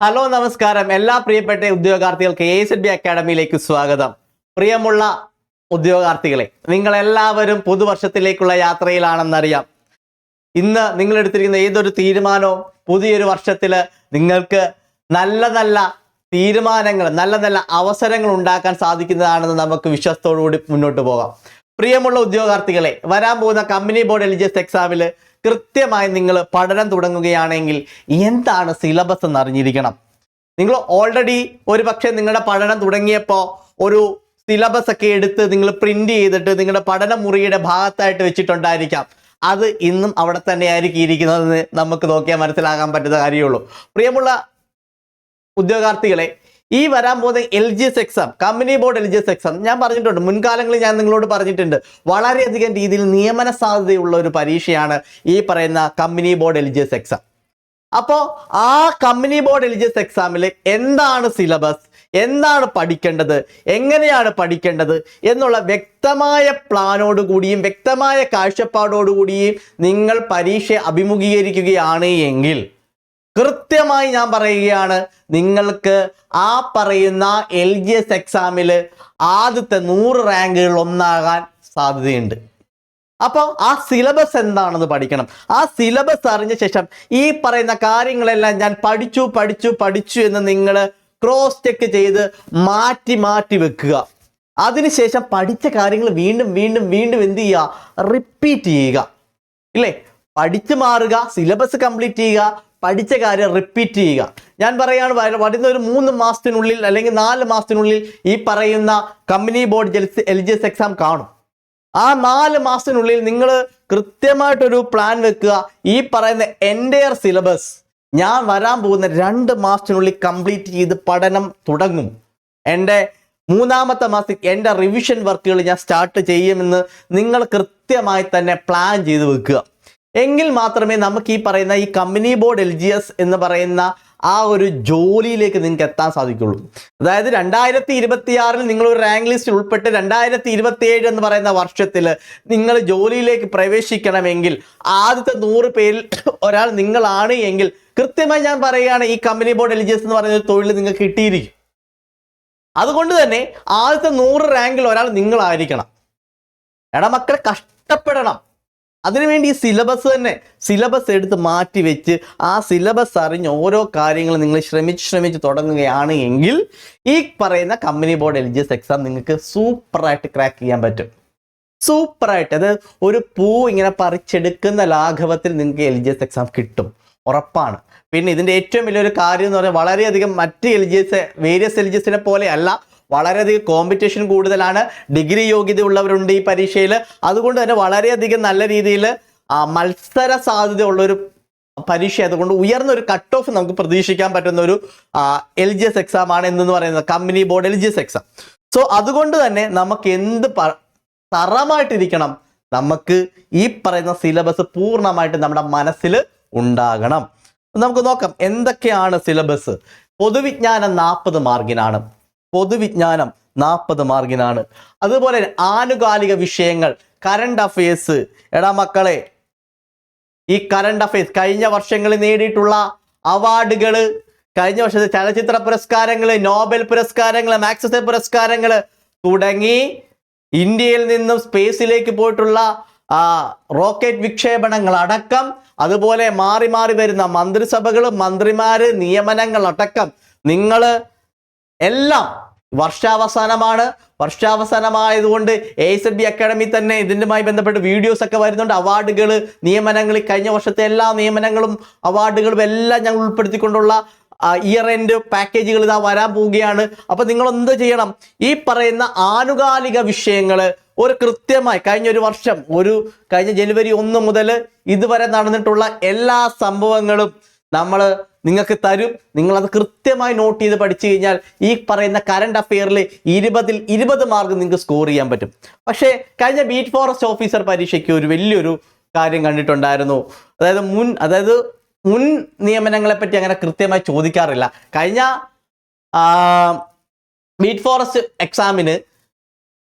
Hello നമസ്കാരം. എല്ലാ പ്രിയപ്പെട്ട ഉദ്യോഗാർത്ഥികൾക്ക് എ സി ബി അക്കാഡമിയിലേക്ക് സ്വാഗതം. പ്രിയമുള്ള ഉദ്യോഗാർത്ഥികളെ നിങ്ങൾ എല്ലാവരും പുതുവർഷത്തിലേക്കുള്ള യാത്രയിലാണെന്നറിയാം. ഇന്ന് നിങ്ങൾ എടുത്തിരിക്കുന്ന ഏതൊരു തീരുമാനവും പുതിയൊരു വർഷത്തിൽ നിങ്ങൾക്ക് നല്ല നല്ല തീരുമാനങ്ങൾ നല്ല നല്ല അവസരങ്ങൾ ഉണ്ടാക്കാൻ സാധിക്കുന്നതാണെന്ന് നമുക്ക് വിശ്വാസത്തോടുകൂടി മുന്നോട്ട് പോകാം. പ്രിയമുള്ള ഉദ്യോഗാർത്ഥികളെ വരാൻ പോകുന്ന കമ്പനി ബോർഡ് എലിജിയസ് എക്സാമിൽ കൃത്യമായി നിങ്ങൾ പഠനം തുടങ്ങുകയാണെങ്കിൽ എന്താണ് സിലബസ് എന്ന് അറിഞ്ഞിരിക്കണം നിങ്ങൾ ഓൾറെഡി ഒരു പക്ഷേ നിങ്ങളുടെ പഠനം തുടങ്ങിയപ്പോൾ ഒരു സിലബസ് ഒക്കെ എടുത്ത് നിങ്ങൾ പ്രിന്റ് ചെയ്തിട്ട് നിങ്ങളുടെ പഠന മുറിയുടെ ഭാഗത്തായിട്ട് വെച്ചിട്ടുണ്ടായിരിക്കാം. അത് ഇന്നും അവിടെ തന്നെ ആയിരിക്കും ഇരിക്കുന്നതെന്ന് നമുക്ക് നോക്കിയാൽ മനസ്സിലാക്കാൻ പറ്റുന്ന കാര്യമുള്ളൂ. പ്രിയമുള്ള ഉദ്യോഗാർത്ഥികളെ ഈ വരാൻ പോകുന്ന L G S exam company board L G S exam ഞാൻ പറഞ്ഞിട്ടുണ്ട് മുൻകാലങ്ങളിൽ ഞാൻ നിങ്ങളോട് പറഞ്ഞിട്ടുണ്ട് വളരെയധികം രീതിയിൽ നിയമന സാധ്യതയുള്ള ഒരു പരീക്ഷയാണ് ഈ പറയുന്ന company board L G S exam അപ്പോൾ ആ company board L G S എക്സാമിൽ എന്താണ് സിലബസ് എന്താണ് പഠിക്കേണ്ടത് എങ്ങനെയാണ് പഠിക്കേണ്ടത് എന്നുള്ള വ്യക്തമായ പ്ലാനോട് കൂടിയും വ്യക്തമായ കാഴ്ചപ്പാടോടുകൂടിയും നിങ്ങൾ പരീക്ഷ അഭിമുഖീകരിക്കുകയാണ് എങ്കിൽ കൃത്യമായി ഞാൻ പറയുകയാണ് നിങ്ങൾക്ക് ആ പറയുന്ന എൽ ജി എസ് എക്സാമിൽ ആദ്യത്തെ നൂറ് റാങ്കുകൾ ഒന്നാകാൻ സാധ്യതയുണ്ട്. അപ്പോൾ ആ സിലബസ് എന്താണെന്ന് പഠിക്കണം. ആ സിലബസ് അറിഞ്ഞ ശേഷം ഈ പറയുന്ന കാര്യങ്ങളെല്ലാം ഞാൻ പഠിച്ചു പഠിച്ചു പഠിച്ചു എന്ന് നിങ്ങൾ ക്രോസ് ചെക്ക് ചെയ്ത് മാറ്റി മാറ്റി വെക്കുക. അതിനുശേഷം പഠിച്ച കാര്യങ്ങൾ വീണ്ടും വീണ്ടും വീണ്ടും എന്ത് ചെയ്യുക? റിപ്പീറ്റ് ചെയ്യുക. ഇല്ലേ? പഠിച്ചു മാറുക സിലബസ് കംപ്ലീറ്റ് ചെയ്യുക പഠിച്ച കാര്യം റിപ്പീറ്റ് ചെയ്യുക. ഞാൻ പറയുകയാണ് വര- വരുന്ന ഒരു മൂന്ന് മാസത്തിനുള്ളിൽ അല്ലെങ്കിൽ നാല് മാസത്തിനുള്ളിൽ ഈ പറയുന്ന കമ്പനി ബോർഡ് ജെൽസ് എൽ ജി എസ് എക്സാം കാണും. ആ നാല് മാസത്തിനുള്ളിൽ നിങ്ങൾ കൃത്യമായിട്ടൊരു പ്ലാൻ വെക്കുക. ഈ പറയുന്ന എന്റെയർ സിലബസ് ഞാൻ വരാൻ പോകുന്ന രണ്ട് മാസത്തിനുള്ളിൽ കംപ്ലീറ്റ് ചെയ്ത് പഠനം തുടങ്ങും. എന്റെ മൂന്നാമത്തെ മാസത്തിൽ എന്റെ റിവിഷൻ വർക്കുകൾ ഞാൻ സ്റ്റാർട്ട് ചെയ്യുമെന്ന് നിങ്ങൾ കൃത്യമായി തന്നെ പ്ലാൻ ചെയ്ത് വെക്കുക. എങ്കിൽ മാത്രമേ നമുക്ക് ഈ പറയുന്ന ഈ company board L G S എന്ന് പറയുന്ന ആ ഒരു ജോലിയിലേക്ക് നിങ്ങൾക്ക് എത്താൻ സാധിക്കുള്ളൂ. അതായത് രണ്ടായിരത്തി ഇരുപത്തി ആറിൽ നിങ്ങൾ ഒരു റാങ്ക് ലിസ്റ്റിൽ ഉൾപ്പെട്ട് രണ്ടായിരത്തി ഇരുപത്തി ഏഴ് എന്ന് പറയുന്ന വർഷത്തിൽ നിങ്ങൾ ജോലിയിലേക്ക് പ്രവേശിക്കണമെങ്കിൽ ആദ്യത്തെ നൂറ് പേരിൽ ഒരാൾ നിങ്ങളാണ് എങ്കിൽ കൃത്യമായി ഞാൻ പറയുകയാണ് ഈ company board L G S എന്ന് പറയുന്ന ഒരു തൊഴിൽ നിങ്ങൾക്ക് കിട്ടിയിരിക്കും. അതുകൊണ്ട് തന്നെ ആദ്യത്തെ നൂറ് റാങ്കിൽ ഒരാൾ നിങ്ങളായിരിക്കണം. എടാ മക്കളെ കഷ്ടപ്പെടണം. അതിനുവേണ്ടി ഈ സിലബസ് തന്നെ സിലബസ് എടുത്ത് മാറ്റി വെച്ച് ആ സിലബസ് അറിഞ്ഞ് ഓരോ കാര്യങ്ങളും നിങ്ങൾ ശ്രമിച്ച് ശ്രമിച്ച് തുടങ്ങുകയാണ് എങ്കിൽ ഈ പറയുന്ന company board L G S exam നിങ്ങൾക്ക് സൂപ്പറായിട്ട് ക്രാക്ക് ചെയ്യാൻ പറ്റും. സൂപ്പറായിട്ട് അത് ഒരു പൂ ഇങ്ങനെ പറിച്ചെടുക്കുന്ന ലാഘവത്തിൽ നിങ്ങൾക്ക് എൽ ജി എസ് എക്സാം കിട്ടും. ഉറപ്പാണ്. പിന്നെ ഇതിന്റെ ഏറ്റവും വലിയൊരു കാര്യം എന്ന് പറഞ്ഞാൽ വളരെയധികം മറ്റ് L G S various L G എസിനെ പോലെ അല്ല വളരെയധികം കോമ്പറ്റീഷൻ കൂടുതലാണ്. ഡിഗ്രി യോഗ്യത ഉള്ളവരുണ്ട് ഈ പരീക്ഷയിൽ അതുകൊണ്ട് തന്നെ വളരെയധികം നല്ല രീതിയിൽ മത്സര സാധ്യത ഉള്ളൊരു പരീക്ഷ ആയതുകൊണ്ട് ഉയർന്ന ഒരു കട്ട് ഓഫ് നമുക്ക് പ്രതീക്ഷിക്കാൻ പറ്റുന്ന ഒരു എൽ ജി എസ് എക്സാം ആണ് എന്ന് പറയുന്നത്? Company board L G S exam so അതുകൊണ്ട് തന്നെ നമുക്ക് എന്ത് തറമായിട്ടിരിക്കണം? നമുക്ക് ഈ പറയുന്ന സിലബസ് പൂർണമായിട്ട് നമ്മുടെ മനസ്സിൽ ഉണ്ടാകണം. നമുക്ക് നോക്കാം എന്തൊക്കെയാണ് സിലബസ് പൊതുവിജ്ഞാനം നാൽപ്പത് മാർക്കിനാണ് പൊതുവിജ്ഞാനം നാൽപ്പത് മാർഗിനാണ്. അതുപോലെ ആനുകാലിക വിഷയങ്ങൾ കറണ്ട് അഫയേഴ്സ് എടാ മക്കളെ ഈ കറണ്ട് അഫയേഴ്സ് കഴിഞ്ഞ വർഷങ്ങളിൽ നേടിയിട്ടുള്ള അവാർഡുകൾ കഴിഞ്ഞ വർഷത്തെ ചലച്ചിത്ര പുരസ്കാരങ്ങൾ നോബൽ പുരസ്കാരങ്ങൾ മാക്സസ് പുരസ്കാരങ്ങൾ തുടങ്ങി ഇന്ത്യയിൽ നിന്നും സ്പേസിലേക്ക് പോയിട്ടുള്ള റോക്കറ്റ് വിക്ഷേപണങ്ങൾ അടക്കം അതുപോലെ മാറി മാറി വരുന്ന മന്ത്രിസഭകളും മന്ത്രിമാര് നിയമനങ്ങൾ അടക്കം. നിങ്ങൾ എല്ലാം വർഷാവസാനമാണ്. വർഷാവസാനമായതുകൊണ്ട് എ എസ് ബി അക്കാഡമി തന്നെ ഇതിന്റെമായി ബന്ധപ്പെട്ട് വീഡിയോസ് ഒക്കെ വരുന്നുണ്ട്. അവാർഡുകൾ നിയമനങ്ങൾ കഴിഞ്ഞ വർഷത്തെ എല്ലാ നിയമനങ്ങളും അവാർഡുകളും എല്ലാം ഞങ്ങൾ ഉൾപ്പെടുത്തിക്കൊണ്ടുള്ള ഇയർ എൻഡ് പാക്കേജുകൾ ഇതാ വരാൻ പോവുകയാണ്. അപ്പൊ നിങ്ങൾ എന്ത് ചെയ്യണം? ഈ പറയുന്ന ആനുകാലിക വിഷയങ്ങൾ ഒരു കൃത്യമായി കഴിഞ്ഞ ഒരു വർഷം ഒരു കഴിഞ്ഞ ജനുവരി ഒന്ന് മുതൽ ഇതുവരെ നടന്നിട്ടുള്ള എല്ലാ സംഭവങ്ങളും നമ്മൾ നിങ്ങൾക്ക് തരും. നിങ്ങളത് കൃത്യമായി നോട്ട് ചെയ്ത് പഠിച്ചു കഴിഞ്ഞാൽ ഈ പറയുന്ന കറണ്ട് അഫെയറിൽ ഇരുപതിൽ ഇരുപത് മാർക്ക് നിങ്ങൾക്ക് സ്കോർ ചെയ്യാൻ പറ്റും. പക്ഷേ കഴിഞ്ഞ ബീറ്റ് ഫോറസ്റ്റ് ഓഫീസർ പരീക്ഷയ്ക്ക് ഒരു വലിയൊരു കാര്യം കണ്ടിട്ടുണ്ടായിരുന്നു. അതായത് മുൻ അതായത് മുൻ നിയമനങ്ങളെ പറ്റി അങ്ങനെ കൃത്യമായി ചോദിക്കാറില്ല. കഴിഞ്ഞ ബീറ്റ് ഫോറസ്റ്റ് എക്സാമിന്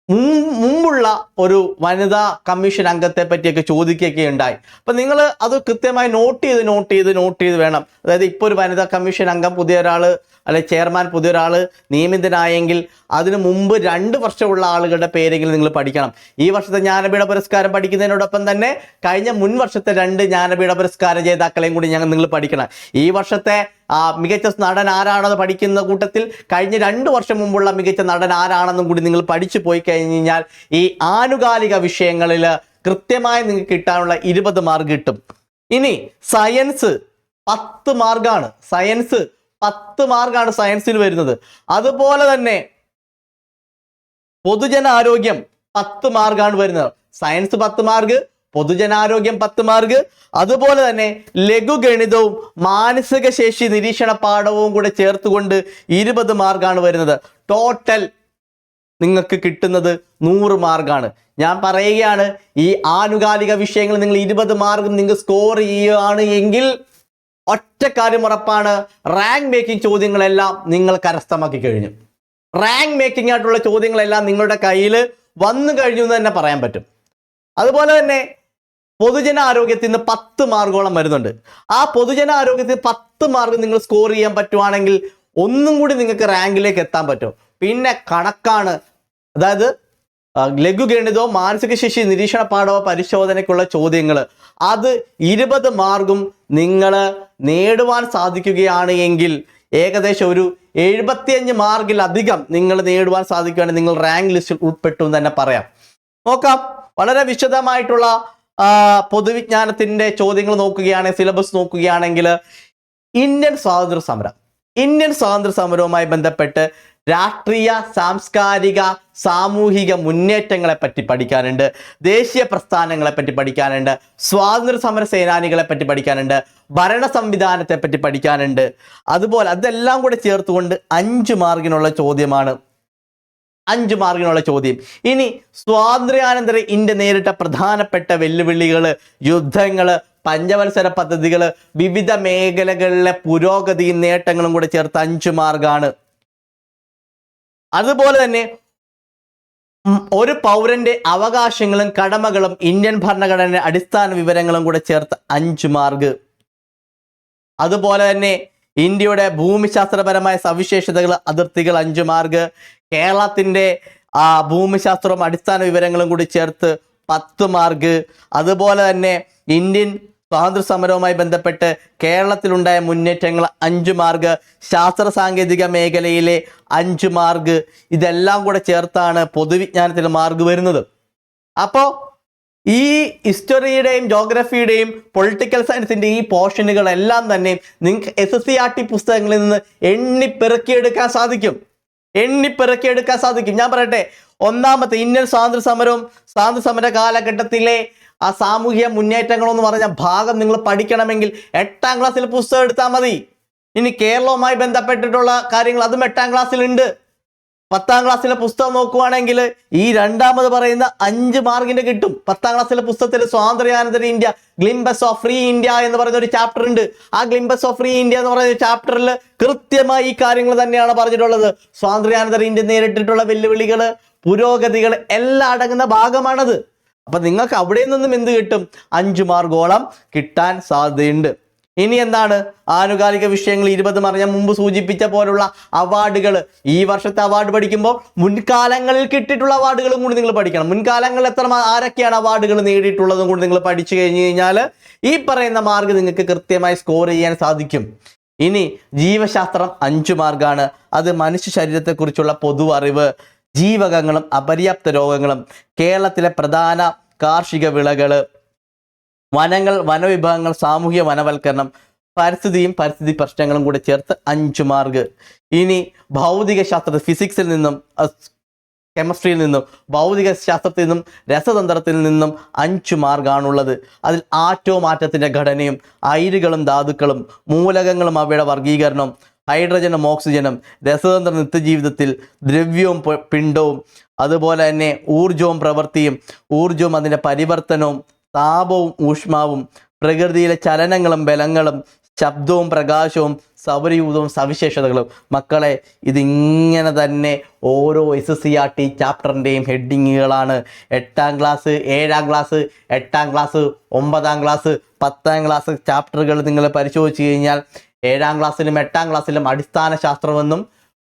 മുമ്പുള്ള ഒരു വനിതാ കമ്മീഷൻ അംഗത്തെ പറ്റിയൊക്കെ ചോദിക്കുകയൊക്കെ ഉണ്ടായി. അപ്പൊ നിങ്ങൾ അത് കൃത്യമായി നോട്ട് ചെയ്ത് നോട്ട് ചെയ്ത് നോട്ട് ചെയ്ത് വേണം. അതായത് ഇപ്പോൾ ഒരു വനിതാ കമ്മീഷൻ അംഗം പുതിയ ഒരാൾ അല്ലെ ചെയർമാൻ പുതിയ ഒരാൾ നിയമിതനായെങ്കിൽ അതിന് മുമ്പ് രണ്ട് വർഷമുള്ള ആളുകളുടെ പേരെങ്കിലും നിങ്ങൾ പഠിക്കണം. ഈ വർഷത്തെ ജ്ഞാനപീഠ പുരസ്കാരം പഠിക്കുന്നതിനോടൊപ്പം തന്നെ കഴിഞ്ഞ മുൻ വർഷത്തെ രണ്ട് ജ്ഞാനപീഠ പുരസ്കാര ജേതാക്കളെയും കൂടി ഞങ്ങൾ നിങ്ങൾ പഠിക്കണം. ഈ വർഷത്തെ മികച്ച നടൻ ആരാണെന്ന് പഠിക്കുന്ന കൂട്ടത്തിൽ കഴിഞ്ഞ രണ്ട് വർഷം മുമ്പുള്ള മികച്ച നടൻ ആരാണെന്നും കൂടി നിങ്ങൾ പഠിച്ചു പോയി കഴിഞ്ഞ് കഴിഞ്ഞാൽ ഈ ആനുകാലിക വിഷയങ്ങളിൽ കൃത്യമായി നിങ്ങൾക്ക് കിട്ടാനുള്ള ഇരുപത് മാർക്ക് കിട്ടും. ഇനി സയൻസ് പത്ത് മാർക്കാണ് സയൻസ് പത്ത് മാർക്കാണ് സയൻസിൽ വരുന്നത്. അതുപോലെ തന്നെ പൊതുജനാരോഗ്യം പത്ത് മാർക്കാണ് വരുന്നത്. സയൻസ് പത്ത് മാർക്ക് പൊതുജനാരോഗ്യം പത്ത് മാർക്ക്. അതുപോലെ തന്നെ ലഘുഗണിതവും മാനസിക ശേഷി നിരീക്ഷണ പാഠവും കൂടെ ചേർത്തുകൊണ്ട് ഇരുപത് മാർക്കാണ് വരുന്നത്. ടോട്ടൽ നിങ്ങൾക്ക് കിട്ടുന്നത് നൂറ് മാർക്കാണ്. ഞാൻ പറയുകയാണ് ഈ ആനുകാലിക വിഷയങ്ങൾ നിങ്ങൾ ഇരുപത് മാർക്കും നിങ്ങൾ സ്കോർ ചെയ്യുകയാണ് എങ്കിൽ ഒറ്റ കാര്യം ഉറപ്പാണ് റാങ്ക് മേക്കിംഗ് ചോദ്യങ്ങളെല്ലാം നിങ്ങൾ കരസ്ഥമാക്കി കഴിഞ്ഞു. റാങ്ക് മേക്കിംഗ് ആയിട്ടുള്ള ചോദ്യങ്ങളെല്ലാം നിങ്ങളുടെ കയ്യിൽ വന്നു കഴിഞ്ഞു എന്ന് തന്നെ പറയാൻ പറ്റും. അതുപോലെ തന്നെ പൊതുജന ആരോഗ്യത്തിൽ നിന്ന് പത്ത് മാർഗോളം വരുന്നുണ്ട്. ആ പൊതുജന ആരോഗ്യത്തിൽ പത്ത് മാർക്ക് നിങ്ങൾ സ്കോർ ചെയ്യാൻ പറ്റുവാണെങ്കിൽ ഒന്നും കൂടി നിങ്ങൾക്ക് റാങ്കിലേക്ക് എത്താൻ പറ്റും. പിന്നെ കണക്കാണ്. അതായത് ലഘുഗണിതോ മാനസിക ശേഷി നിരീക്ഷണ പാഠവോ പരിശോധനയ്ക്കുള്ള ചോദ്യങ്ങൾ അത് ഇരുപത് മാർഗും നിങ്ങൾ നേടുവാൻ സാധിക്കുകയാണ് എങ്കിൽ ഏകദേശം ഒരു എഴുപത്തിയഞ്ച് മാർക്കിലധികം നിങ്ങൾ നേടുവാൻ സാധിക്കുകയാണെങ്കിൽ നിങ്ങൾ റാങ്ക് ലിസ്റ്റിൽ ഉൾപ്പെട്ടു എന്ന് തന്നെ പറയാം. നോക്കാം. വളരെ വിശദമായിട്ടുള്ള പൊതുവിജ്ഞാനത്തിന്റെ ചോദ്യങ്ങൾ നോക്കുകയാണെങ്കിൽ സിലബസ് നോക്കുകയാണെങ്കിൽ ഇന്ത്യൻ സ്വാതന്ത്ര്യ സമരം. ഇന്ത്യൻ സ്വാതന്ത്ര്യ സമരവുമായി ബന്ധപ്പെട്ട് രാഷ്ട്രീയ സാംസ്കാരിക സാമൂഹിക മുന്നേറ്റങ്ങളെ പറ്റി പഠിക്കാനുണ്ട്. ദേശീയ പ്രസ്ഥാനങ്ങളെ പറ്റി പഠിക്കാനുണ്ട്. സ്വാതന്ത്ര്യ സമര സേനാനികളെ പറ്റി പഠിക്കാനുണ്ട്. ഭരണ സംവിധാനത്തെ പറ്റി പഠിക്കാനുണ്ട്. അതുപോലെ അതെല്ലാം കൂടെ ചേർത്തുകൊണ്ട് അഞ്ച് മാർഗിനുള്ള ചോദ്യമാണ് അഞ്ച് മാർക്കിനുള്ള ചോദ്യം. ഇനി സ്വാതന്ത്ര്യാനന്തര ഇന്ത്യ നേരിട്ട പ്രധാനപ്പെട്ട വെല്ലുവിളികൾ യുദ്ധങ്ങൾ പഞ്ചവത്സര പദ്ധതികൾ വിവിധ മേഖലകളിലെ പുരോഗതിയും നേട്ടങ്ങളും കൂടെ ചേർത്ത് അഞ്ച് മാർഗാണ്. അതുപോലെ തന്നെ ഒരു പൗരന്റെ അവകാശങ്ങളും കടമകളും ഇന്ത്യൻ ഭരണഘടനയുടെ അടിസ്ഥാന വിവരങ്ങളും കൂടെ ചേർത്ത് അഞ്ച് മാർഗ്. അതുപോലെ തന്നെ ഇന്ത്യയുടെ ഭൂമിശാസ്ത്രപരമായ സവിശേഷതകൾ അതിർത്തികൾ അഞ്ചു മാർഗ് കേരളത്തിന്റെ ആ ഭൂമിശാസ്ത്രവും അടിസ്ഥാന വിവരങ്ങളും കൂടി ചേർത്ത് പത്ത് മാർഗ് അതുപോലെ തന്നെ ഇന്ത്യൻ സ്വാതന്ത്ര്യ സമരവുമായി ബന്ധപ്പെട്ട് കേരളത്തിലുണ്ടായ മുന്നേറ്റങ്ങൾ അഞ്ചു മാർഗ് ശാസ്ത്ര സാങ്കേതിക മേഖലയിലെ അഞ്ചു മാർഗ് ഇതെല്ലാം കൂടെ ചേർത്താണ് പൊതുവിജ്ഞാനത്തിൽ മാർഗ് വരുന്നത്. അപ്പോൾ ഈ ഹിസ്റ്ററിയുടെയും ജോഗ്രഫിയുടെയും പൊളിറ്റിക്കൽ സയൻസിന്റെ ഈ പോർഷനുകളെല്ലാം തന്നെ നിങ്ങൾക്ക് S S C R T പുസ്തകങ്ങളിൽ നിന്ന് എണ്ണി പെറുക്കിയെടുക്കാൻ സാധിക്കും. എണ്ണി പെറുക്കിയെടുക്കാൻ സാധിക്കും. ഞാൻ പറയട്ടെ ഒന്നാമത്തെ ഇന്ത്യൻ സ്വാതന്ത്ര്യ സമരവും സ്വാതന്ത്ര്യ സമര കാലഘട്ടത്തിലെ ആ സാമൂഹിക മുന്നേറ്റങ്ങളെന്ന് പറഞ്ഞ ഭാഗം നിങ്ങൾ പഠിക്കണമെങ്കിൽ എട്ടാം ക്ലാസ്സിൽ പുസ്തകം എടുത്താൽ മതി. ഇനി കേരളവുമായി ബന്ധപ്പെട്ടിട്ടുള്ള കാര്യങ്ങൾ അതും എട്ടാം ക്ലാസ്സിലുണ്ട്. പത്താം ക്ലാസ്സിലെ പുസ്തകം നോക്കുവാണെങ്കിൽ ഈ രണ്ടാമത് പറയുന്ന അഞ്ച് മാർക്കിന്റെ കിട്ടും. പത്താം ക്ലാസ്സിലെ പുസ്തകത്തിൽ സ്വാതന്ത്ര്യാനന്തര India glimpses of free India എന്ന് പറയുന്ന ഒരു ചാപ്റ്റർ ഉണ്ട്. ആ ഗ്ലിംബസ് ഓഫ് ഫ്രീ ഇന്ത്യ എന്ന് പറയുന്ന ചാപ്റ്ററിൽ കൃത്യമായി ഈ കാര്യങ്ങൾ തന്നെയാണ് പറഞ്ഞിട്ടുള്ളത്. സ്വാതന്ത്ര്യാനന്തര ഇന്ത്യ നേരിട്ടിട്ടുള്ള വെല്ലുവിളികൾ പുരോഗതികൾ എല്ലാം അടങ്ങുന്ന ഭാഗമാണത്. അപ്പൊ നിങ്ങൾക്ക് അവിടെ നിന്നും എന്ത് കിട്ടും? അഞ്ചു മാർഗോളം കിട്ടാൻ സാധ്യതയുണ്ട്. ഇനി എന്താണ്? ആനുകാലിക വിഷയങ്ങൾ ഇരുപത് മറിഞ്ഞ മുമ്പ് സൂചിപ്പിച്ച പോലുള്ള അവാർഡുകൾ. ഈ വർഷത്തെ അവാർഡ് പഠിക്കുമ്പോൾ മുൻകാലങ്ങളിൽ കിട്ടിയിട്ടുള്ള അവാർഡുകളും കൂടി നിങ്ങൾ പഠിക്കണം. മുൻകാലങ്ങളിൽ എത്ര ആരൊക്കെയാണ് അവാർഡുകൾ നേടിയിട്ടുള്ളതും കൂടി നിങ്ങൾ പഠിച്ചു കഴിഞ്ഞു കഴിഞ്ഞാൽ ഈ പറയുന്ന മാർക്ക് നിങ്ങൾക്ക് കൃത്യമായി സ്കോർ ചെയ്യാൻ സാധിക്കും. ഇനി ജീവശാസ്ത്രം അഞ്ചു മാർക്കാണ്. അത് മനുഷ്യ ശരീരത്തെക്കുറിച്ചുള്ള പൊതു അറിവ് ജീവകങ്ങളും അപര്യാപ്ത രോഗങ്ങളും കേരളത്തിലെ പ്രധാന കാർഷിക വിളകൾ വനങ്ങൾ വനവിഭാഗങ്ങൾ സാമൂഹ്യ വനവൽക്കരണം പരിസ്ഥിതിയും പരിസ്ഥിതി പ്രശ്നങ്ങളും കൂടെ ചേർത്ത് അഞ്ച് മാർഗ് ഇനി ഭൗതിക ശാസ്ത്ര ഫിസിക്സിൽ നിന്നും കെമിസ്ട്രിയിൽ നിന്നും ഭൗതിക ശാസ്ത്രത്തിൽ നിന്നും രസതന്ത്രത്തിൽ നിന്നും അഞ്ച് മാർഗാണുള്ളത് അതിൽ ആറ്റവും ആറ്റത്തിന്റെ ഘടനയും അയിരുകളും ധാതുക്കളും മൂലകങ്ങളും അവയുടെ വർഗീകരണവും ഹൈഡ്രജനും ഓക്സിജനും രസതന്ത്ര നിത്യജീവിതത്തിൽ ദ്രവ്യവും പിണ്ടവും അതുപോലെ തന്നെ ഊർജവും പ്രവൃത്തിയും ഊർജവും അതിന്റെ പരിവർത്തനവും താപവും ഊഷ്മാവും പ്രകൃതിയിലെ ചലനങ്ങളും ബലങ്ങളും ശബ്ദവും പ്രകാശവും സൗരയൂതവും സവിശേഷതകളും. മക്കളെ ഇതിങ്ങനെ തന്നെ ഓരോ എസ് സി ആർ ടി ചാപ്റ്ററിന്റെയും ഹെഡിങ്ങുകളാണ് എട്ടാം ക്ലാസ് ഏഴാം ക്ലാസ് എട്ടാം ക്ലാസ് ഒമ്പതാം ക്ലാസ് പത്താം ക്ലാസ് ചാപ്റ്ററുകൾ നിങ്ങൾ പരിശോധിച്ച് കഴിഞ്ഞാൽ ഏഴാം ക്ലാസ്സിലും എട്ടാം ക്ലാസ്സിലും അടിസ്ഥാന ശാസ്ത്രമെന്നും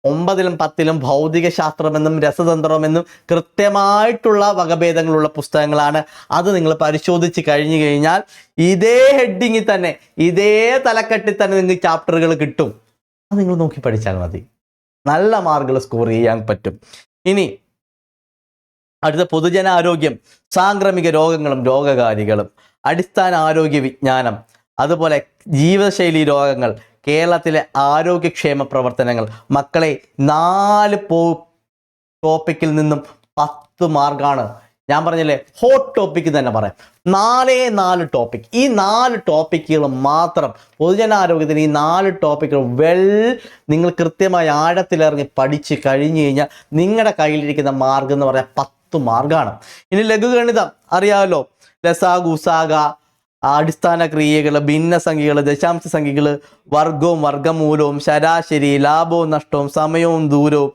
ഒമ്പതിലും പത്തിലും ഭൗതിക ശാസ്ത്രമെന്നും രസതന്ത്രമെന്നും കൃത്യമായിട്ടുള്ള വകഭേദങ്ങളുള്ള പുസ്തകങ്ങളാണ്. അത് നിങ്ങൾ പരിശോധിച്ച് കഴിഞ്ഞു കഴിഞ്ഞാൽ ഇതേ ഹെഡിങ്ങിൽ തന്നെ ഇതേ തലക്കെട്ടിൽ തന്നെ നിങ്ങൾ ചാപ്റ്ററുകൾ കിട്ടും. അത് നിങ്ങൾ നോക്കി പഠിച്ചാൽ മതി. നല്ല മാർക്കുകൾ സ്കോർ ചെയ്യാൻ പറ്റും. ഇനി അടുത്ത പൊതുജനാരോഗ്യം സാംക്രമിക രോഗങ്ങളും രോഗകാരികളും അടിസ്ഥാന ആരോഗ്യ വിജ്ഞാനം അതുപോലെ ജീവിതശൈലി രോഗങ്ങൾ കേരളത്തിലെ ആരോഗ്യക്ഷേമ പ്രവർത്തനങ്ങൾ. മക്കളെ നാല് പോ ടോപ്പിക്കിൽ നിന്നും പത്ത് മാർക്കാണ് ഞാൻ പറഞ്ഞല്ലേ ഹോട്ട് ടോപ്പിക്ക് തന്നെ പറയാം. നാലേ നാല് ടോപ്പിക് ഈ നാല് ടോപ്പിക്കുകൾ മാത്രം പൊതുജനാരോഗ്യത്തിന് ഈ നാല് ടോപ്പിക്കുകൾ വെൽ നിങ്ങൾ കൃത്യമായി ആഴത്തിലിറങ്ങി പഠിച്ച് കഴിഞ്ഞു കഴിഞ്ഞാൽ നിങ്ങളുടെ കയ്യിലിരിക്കുന്ന മാർഗം എന്ന് പറയാൻ പത്ത് മാർഗമാണ് ഇനി ലഘുഗണിതം അറിയാമല്ലോ ലസാ ഗുസാഗ അടിസ്ഥാന ക്രിയകൾ ഭിന്നസംഖ്യകൾ ദശാംശ സംഖ്യകൾ വർഗവും വർഗമൂലവും ശരാശരി ലാഭവും നഷ്ടവും സമയവും ദൂരവും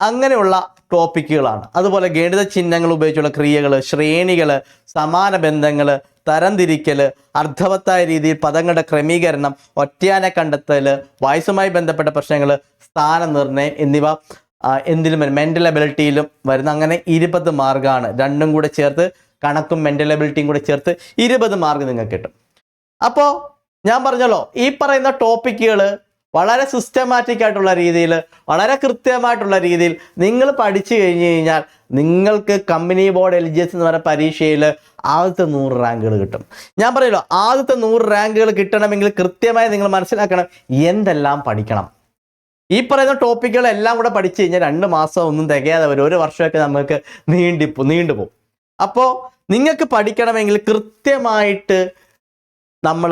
അങ്ങനെയുള്ള ടോപ്പിക്കുകളാണ്. അതുപോലെ ഗണിത ചിഹ്നങ്ങൾ ഉപയോഗിച്ചുള്ള ക്രിയകൾ ശ്രേണികൾ സമാന ബന്ധങ്ങൾ തരംതിരിക്കൽ അർത്ഥവത്തായ രീതിയിൽ പദങ്ങളുടെ ക്രമീകരണം ഒറ്റയാനെ കണ്ടെത്തൽ വയസ്സുമായി ബന്ധപ്പെട്ട പ്രശ്നങ്ങൾ സ്ഥാനനിർണയം എന്നിവ എന്തിലും മെന്റൽ എബിലിറ്റിയിലും വരുന്ന അങ്ങനെ ഇരുപത് മാർഗമാണ് രണ്ടും കൂടെ ചേർത്ത് കണക്കും മെന്റൽ എബിലിറ്റിയും കൂടെ ചേർത്ത് ഇരുപത് മാർക്ക് നിങ്ങൾക്ക് കിട്ടും. അപ്പോൾ ഞാൻ പറഞ്ഞല്ലോ ഈ പറയുന്ന ടോപ്പിക്കുകൾ വളരെ സിസ്റ്റമാറ്റിക് ആയിട്ടുള്ള രീതിയിൽ വളരെ കൃത്യമായിട്ടുള്ള രീതിയിൽ നിങ്ങൾ പഠിച്ചു കഴിഞ്ഞു കഴിഞ്ഞാൽ നിങ്ങൾക്ക് company board L G S എന്ന് പറയുന്ന പരീക്ഷയിൽ ആദ്യത്തെ നൂറ് റാങ്കുകൾ കിട്ടും. ഞാൻ പറയല്ലോ ആദ്യത്തെ നൂറ് റാങ്കുകൾ കിട്ടണമെങ്കിൽ കൃത്യമായി നിങ്ങൾ മനസ്സിലാക്കണം എന്തെല്ലാം പഠിക്കണം. ഈ പറയുന്ന ടോപ്പിക്കുകളെല്ലാം കൂടെ പഠിച്ചു കഴിഞ്ഞാൽ രണ്ട് മാസം ഒന്നും തികയാതെ വരും. ഒരു വർഷമൊക്കെ നമുക്ക് നീണ്ടി നീണ്ടുപോകും. അപ്പോൾ നിങ്ങൾക്ക് പഠിക്കണമെങ്കിൽ കൃത്യമായിട്ട് നമ്മൾ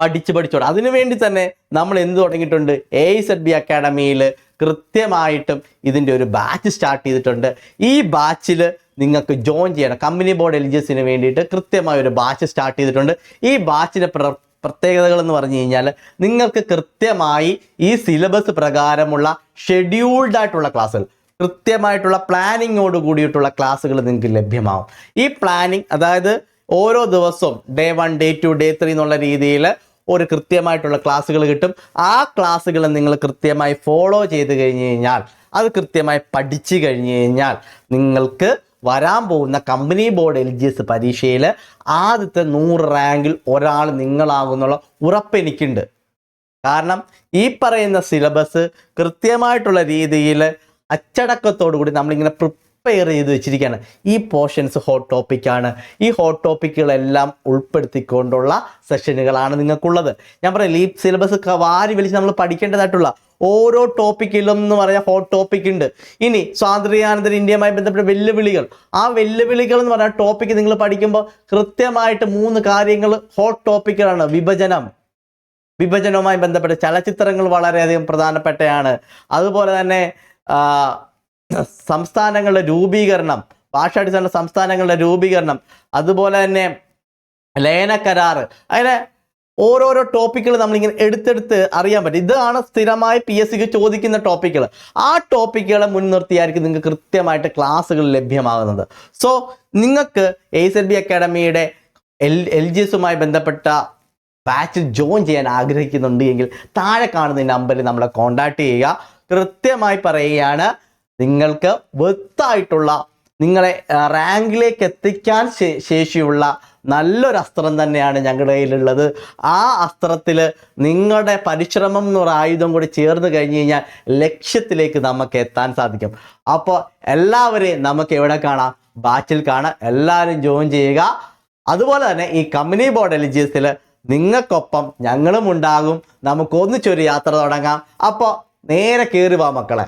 പഠിച്ച് അതിനു വേണ്ടി തന്നെ നമ്മൾ എന്ത് തുടങ്ങിയിട്ടുണ്ട്? എ സെഡ് ബി അക്കാഡമിയിൽ കൃത്യമായിട്ടും ഇതിന്റെ ഒരു ബാച്ച് സ്റ്റാർട്ട് ചെയ്തിട്ടുണ്ട്. ഈ ബാച്ചിൽ നിങ്ങൾക്ക് ജോയിൻ ചെയ്യണം. കമ്പനി ബോർഡ് എലിജിയസിന് വേണ്ടിയിട്ട് കൃത്യമായ ഒരു ബാച്ച് സ്റ്റാർട്ട് ചെയ്തിട്ടുണ്ട്. ഈ ബാച്ചിന്റെ പ്ര പ്രത്യേകതകൾ എന്ന് പറഞ്ഞു കഴിഞ്ഞാൽ നിങ്ങൾക്ക് കൃത്യമായി ഈ സിലബസ് പ്രകാരമുള്ള ഷെഡ്യൂൾഡ് ആയിട്ടുള്ള ക്ലാസ്സുകൾ കൃത്യമായിട്ടുള്ള പ്ലാനിങ്ങോട് കൂടിയിട്ടുള്ള ക്ലാസ്സുകൾ നിങ്ങൾക്ക് ലഭ്യമാവും. ഈ പ്ലാനിങ് അതായത് ഓരോ ദിവസവും day one day two day three എന്നുള്ള രീതിയിൽ ഒരു കൃത്യമായിട്ടുള്ള ക്ലാസ്സുകൾ കിട്ടും. ആ ക്ലാസ്സുകൾ നിങ്ങൾ കൃത്യമായി ഫോളോ ചെയ്ത് കഴിഞ്ഞ് കഴിഞ്ഞാൽ അത് കൃത്യമായി പഠിച്ചു കഴിഞ്ഞ് കഴിഞ്ഞാൽ നിങ്ങൾക്ക് വരാൻ പോകുന്ന company board L G S പരീക്ഷയിൽ ആദ്യത്തെ നൂറ് റാങ്കിൽ ഒരാൾ നിങ്ങളാകുന്നുള്ള ഉറപ്പ് എനിക്കുണ്ട്. കാരണം ഈ പറയുന്ന സിലബസ് കൃത്യമായിട്ടുള്ള രീതിയിൽ അച്ചടക്കത്തോടു കൂടി നമ്മളിങ്ങനെ പ്രിപ്പയർ ചെയ്ത് വെച്ചിരിക്കുകയാണ്. ഈ പോർഷൻസ് ഹോട്ട് ടോപ്പിക്കാണ് ഈ ഹോട്ട് ടോപ്പിക്കുകളെല്ലാം ഉൾപ്പെടുത്തിക്കൊണ്ടുള്ള സെഷനുകളാണ് നിങ്ങൾക്കുള്ളത്. ഞാൻ പറയാം ഈ സിലബസ് വാരി വലിച്ച് നമ്മൾ പഠിക്കേണ്ടതായിട്ടുള്ള ഓരോ ടോപ്പിക്കിലും എന്ന് പറയാൻ ഹോട്ട് ടോപ്പിക് ഉണ്ട്. ഇനി സ്വാതന്ത്ര്യാനന്തര ഇന്ത്യയുമായി ബന്ധപ്പെട്ട വെല്ലുവിളികൾ. ആ വെല്ലുവിളികൾ എന്ന് പറഞ്ഞ ടോപ്പിക്ക് നിങ്ങൾ പഠിക്കുമ്പോൾ കൃത്യമായിട്ട് മൂന്ന് കാര്യങ്ങൾ ഹോട്ട് ടോപ്പിക്കുകളാണ് വിഭജനം. വിഭജനവുമായി ബന്ധപ്പെട്ട ചലച്ചിത്രങ്ങൾ വളരെയധികം പ്രധാനപ്പെട്ടയാണ്. അതുപോലെ തന്നെ സംസ്ഥാനങ്ങളുടെ രൂപീകരണം ഭാഷാടിസ്ഥാന സംസ്ഥാനങ്ങളുടെ രൂപീകരണം അതുപോലെ തന്നെ ലയന കരാർ അങ്ങനെ ഓരോരോ ടോപ്പിക്കുകൾ നമ്മളിങ്ങനെ എടുത്തെടുത്ത് അറിയാൻ പറ്റും. ഇതാണ് സ്ഥിരമായി പി എസ് സിക്ക് ചോദിക്കുന്ന ടോപ്പിക്കുകൾ ആ ടോപ്പിക്കുകളെ മുൻനിർത്തിയായിരിക്കും നിങ്ങൾക്ക് കൃത്യമായിട്ട് ക്ലാസ്സുകൾ ലഭ്യമാകുന്നത്. സോ നിങ്ങൾക്ക് എ എൽ ബി അക്കാഡമിയുടെ എൽ എൽ ജി എസുമായി ബന്ധപ്പെട്ട ബാച്ചിൽ ജോയിൻ ചെയ്യാൻ ആഗ്രഹിക്കുന്നുണ്ട് എങ്കിൽ താഴെ കാണുന്ന നമ്പറിൽ നമ്മളെ കോൺടാക്ട് ചെയ്യുക. കൃത്യമായി പറയുകയാണ്. നിങ്ങൾക്ക് വെത്തായിട്ടുള്ള നിങ്ങളെ റാങ്കിലേക്ക് എത്തിക്കാൻ ശേഷിയുള്ള നല്ലൊരു അസ്ത്രം തന്നെയാണ് ഞങ്ങളുടെ കയ്യിലുള്ളത്. ആ അസ്ത്രത്തിൽ നിങ്ങളുടെ പരിശ്രമം എന്നൊരു ആയുധം കൂടി ചേർന്ന് കഴിഞ്ഞ് കഴിഞ്ഞാൽ ലക്ഷ്യത്തിലേക്ക് നമുക്ക് എത്താൻ സാധിക്കും. അപ്പോൾ എല്ലാവരെയും നമുക്ക് എവിടെ കാണാം? ബാച്ചിൽ കാണാം. എല്ലാവരും ജോയിൻ ചെയ്യുക. അതുപോലെ തന്നെ ഈ കമ്പനി ബോർഡ് എസിൽ നിങ്ങൾക്കൊപ്പം ഞങ്ങളും ഉണ്ടാകും. നമുക്ക് ഒന്നിച്ചൊരു യാത്ര തുടങ്ങാം. അപ്പോൾ നേരെ കയറി വാ മക്കളെ.